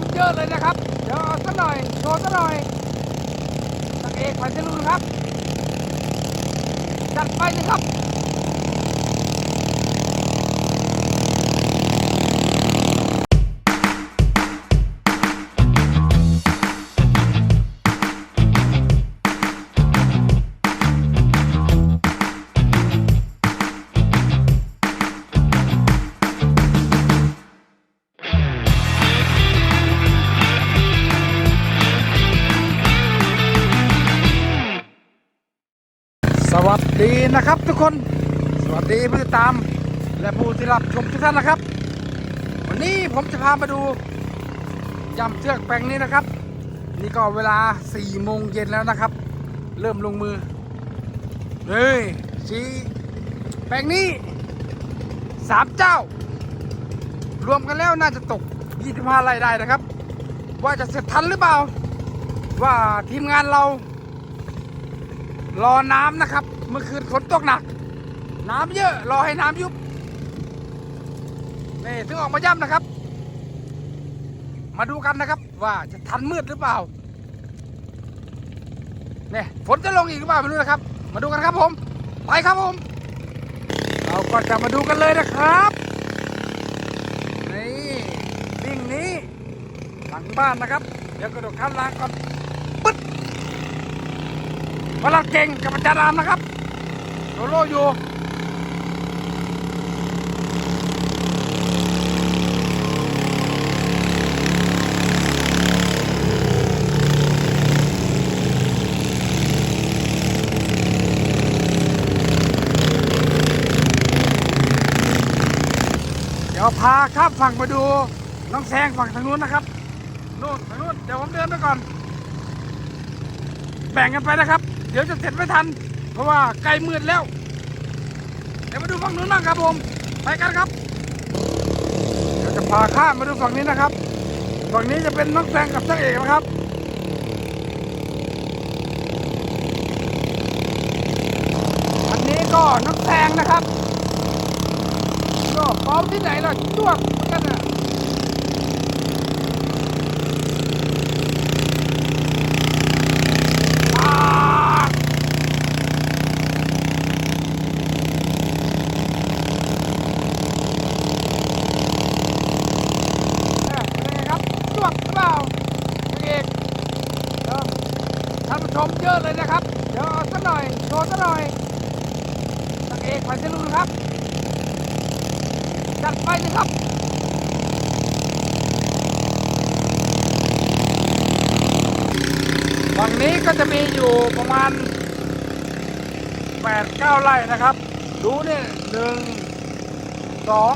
มเยอะเลยนะครับ เดี๋ยวเอาสักหน่อย โชว์สักหน่อยสังเอกผ่านจะรู้นครับ จัดไปเลยครับ วัสดีนะครับทุกคน สวัสดีผู้ติดตาม และผู้ที่รับชมทุกท่านนะครับ วันนี้ผมจะพามาดูยำเชือกแปลงนี้นะครับ นี่ก็เวลา4โมงเย็นแล้วนะครับ เริ่มลงมือเฮ้ยสีแปลงนี้สามเจ้า รวมกันแล้วน่าจะตก 25ไร่ได้นะครับ ว่าจะเสร็จทันหรือเปล่า ว่าทีมงานเรารอน้ำนะครับ เมื่อคืนฝนตกหนัก น้ำเยอะ รอให้น้ำยุบนี่ถึงออกมาย่ำนะครับ มาดูกันนะครับ ว่าจะทันมืดหรือเปล่าเนี่ยฝนจะลงอีกหรือเปล่าไม่รู้นะครับ มาดูกันครับผม ไปครับผม เราก็จะมาดูกันเลยนะครับนี่วิ่งนี้หลังบ้านนะครับ เดี๋ยวกระโดดข้ามรางก่อนปึ๊ดพลังเก่งกับอาจารย์รามนะครับ โซโลอยู่เดี๋ยวพาข้ามฝั่งมาดูน้องแซงฝั่งทางนู้นนะครับนู่นทางนู้นเดี๋ยวผมเดินไปก่อน แบ่งกันไปนะครับ เดี๋ยวจะเสร็จไม่ทัน เพราะว่าใกล้มืดแล้ว เดี๋ยวมาดูฝั่งนู้นบ้างครับผม ไปกันครับ เดี๋ยวจะพาข้ามมาดูฝั่งนี้นะครับ ฝั่งนี้จะเป็นน้องแซงกับช่างเอกนะครับอันนี้ก็น้องแซงนะครับ ก็พร้อมที่ไหนล่ะจ้วงเหมือนกันน่ะ อ่าเอ้ยเป็นไงครับจวดหรือเปล่านางเอกเดี๋ยวท่านผู้ชมเยอะเลยนะครับ เดี๋ยวเอาสักหน่อย โชว์สักหน่อย นางเอกพันธุ์ลุนครับ จัดไปเลยครับฝั่งนี้ก็จะมีอยู่ประมาณแปดเก้าไร่นะครับ ดูเนี่ยหนึ่งสอง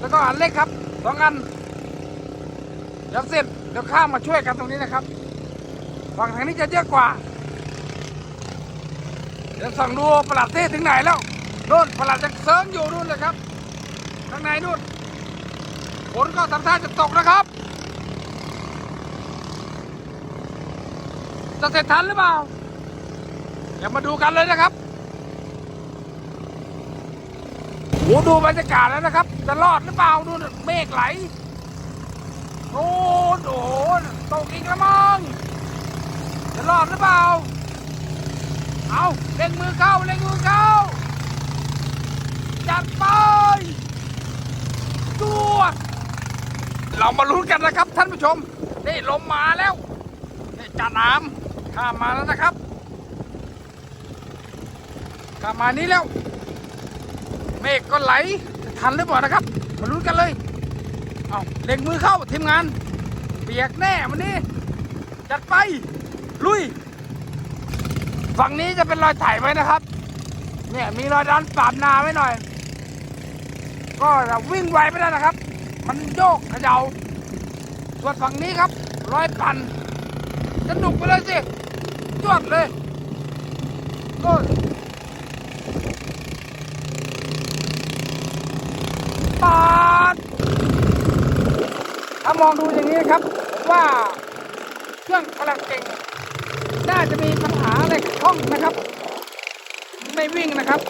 แล้วก็อันเล็กครับสองอันเดี๋ยวเสร็จเดี๋ยวข้ามมาช่วยกันตรงนี้นะครับ ฝั่งทางนี้จะเยอะกว่า เดี๋ยวส่องดูประหลัดเทศถึงไหนแล้วนู่นประหลัดจะเซิร์งอยู่นู่นเลยครับ ข้างในนู่นฝนก็ทำท่าจะตกนะครับ จะเสร็จทันหรือเปล่า เดี๋ยวมาดูกันเลยนะครับโหดูบรรยากาศแล้วนะครับ จะรอดหรือเปล่าดูน่ะเมฆไหลโอ้โหตกอีกแล้วมั้งจะรอดหรือเปล่า เอาเล่งมือเข้าเล่งมือเข้า จัดไปตัวเรามาลุ้นกันนะครับท่านผู้ชม นี่ลมมาแล้วนี่จ่าน้ำข้ามมาแล้วนะครับข้ามมานี้แล้ว เมฆก็ไหลทันหรือเปล่านะครับ มาลุ้นกันเลย เอาเล็งมือเข้าทีมงาน เปียกแน่วันนี้ จัดไป ลุย ฝั่งนี้จะเป็นรอยไถไว้นะครับ เนี่ยมีรอยดันปราบนาไว้หน่อย ก็จะวิ่งไวไม่ได้นะครับ มันโยกเขยา่าส่วนฝั่งนี้ครับ รอยปั่นสนุกไปเลยสิจวดเลยก็ปาดถ้ามองดูอย่างนี้ครับผมว่าเครื่องพลังเก่ง น่าจะมีปัญหาาเหล็กช่องนะครับ ไม่วิ่งนะครับ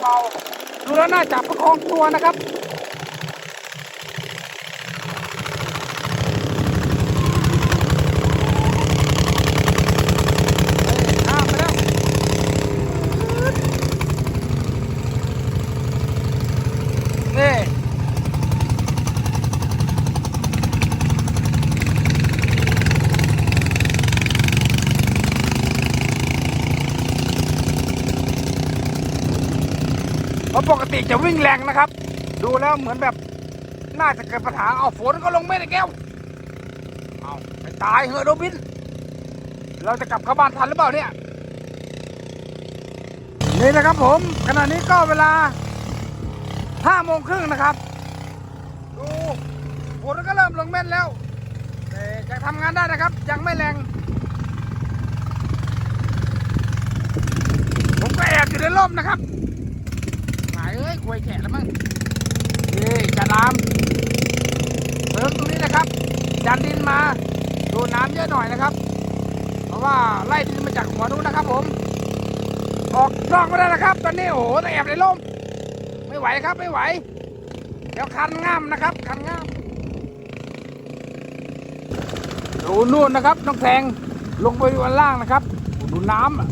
เบาๆดูแล้วน่าจะประคองตัวนะครับ ราะปก ติจะวิ่งแรงนะครับ ดูแล้วเหมือนแบบน่าจะเกิดปัญหาเอาฝนก็ลงไม่ได้แก้วเอาไปตายเหอะโรบิน เราจะกลับเข้าบ้านทันหรือเปล่าเนี่ยนี่นะครับผมขณะนี้ก็เวลาห้าโมงครึ่งนะครับ ดูฝนก็เริ่มลงเม็ดแล้วแต่ยังทำงานได้นะครับ ยังไม่แรงผมก็แอบอยู่ในร่มนะครับายเอ้ยควยแฉะแล้วมั้งนี่จะน้ำเติมตรงนี้นะครับยันดินมาดูน้ำเยอะหน่อยนะครับ เพราะว่าไล่ดินมาจากหัวนู้นนะครับ ผม ออกนอกไม่ได้นะครับ ตอนนี้โอ้โหต้องแอบในร่มไม่ไหวครับไม่ไหว เดี๋ยวคันง่ามนะครับ คันง่ามดูนู่นนะครับน้องแทงลงไปอยู่อันล่างนะครับดูน้ำอะ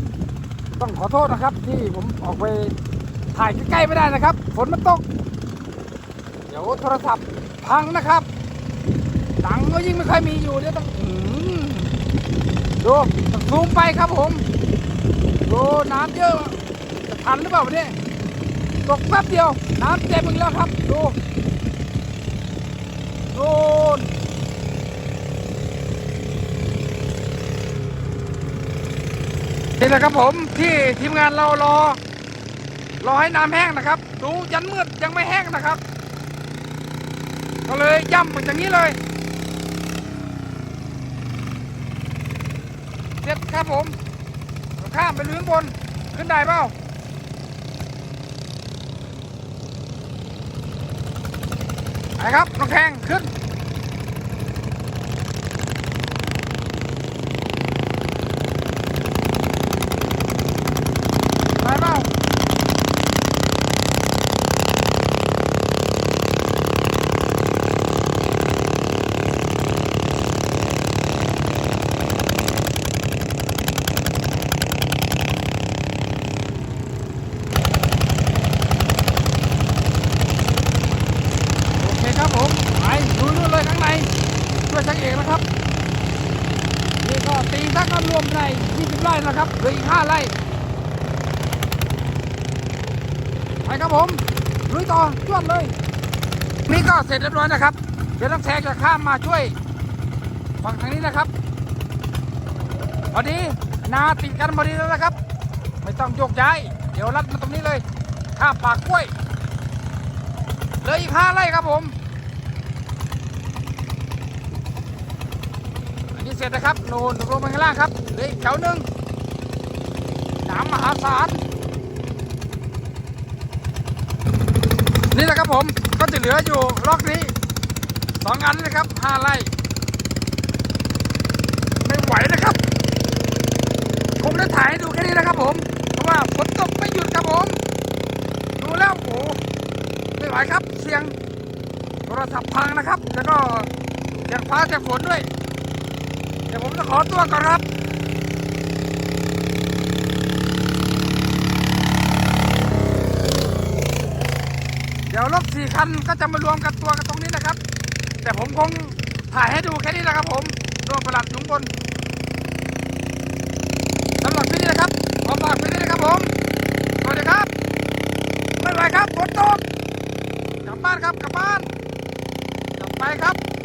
ต้องขอโทษนะครับที่ผมออกไป ถ่ายใกล้ๆไม่ได้นะครับ ฝนมันตก เดี๋ยวโทรศัพท์พังนะครับตังก็ยิ่งไม่ค่อยมีอยู่เดี๋ยวต้องหือดูต้องซูมไปครับผมดูน้ำเยอะจะทันหรือเปล่าวันนี้ตกแป๊บเดียว น้ำเต็มอีกแล้วครับ ดูดูนนี่แหละครับผมที่ทีมงานเรารอ รอให้น้ำแห้งนะครับ ดูยันมืดยังไม่แห้งนะครับ ก็เลยย่ำเหมือนอย่างนี้เลยเสร็จครับผมข้ามไปลุยข้างบนขึ้นได้เปล่าไปครับน้องแข่งขึ้น ไปเปล่าโอเคครับผม ไปดูนู่นเลยข้างในช่วยช่างเอกนะครับ นี่ก็ตีสักก็รวมใน20 ไร่นะครับเหลืออีก5ไร่ไปครับผมลุยต่อจวดเลย นี่ก็เสร็จเรียบร้อยนะครับ เดี๋ยวน้ำแทงจะข้ามมาช่วยฝั่งทางนี้นะครับพอดีนาติดกันพอดีแล้วนะครับ ไม่ต้องโยกย้าย เดี๋ยวรัดมาตรงนี้เลยข้ามปากกล้วยเหลยอีกห้าไร่ครับผมอันนี้เสร็จนะครับโน่นลงมาข้างล่างครับเหลืออีกแถวหนึ่ง น้ำมหาศาลนี่แหละครับผมก็จะเหลืออยู่ล็อกนี้สองอันนะครับห้าไร่ไม่ไหวนะครับคงได้ถ่ายให้ดูแค่นี้นะครับผมเพราะว่าฝนตกไม่หยุดครับผม ดูแล้วโอ้โหไม่ไหวครับเสียงโทรศัพท์พังนะครับ แล้วก็เสียงฟ้าเสียงฝนด้วย เดี๋ยวผมจะขอตัวก่อนครับ ดี๋ยวรถสี่คันก็จะมารวมกันตัวกันตรงนี้นะครับ แต่ผมคงถ่ายให้ดูแค่นี้นะครับผมรวมประหลัดถุงบนสำหรับที่นี่นะครับขอฝากที่นี่นะครับผมสวัสดีครับไม่ไหวครับฝนตกกลับบ้านครับกลับบ้านกลับไปครับ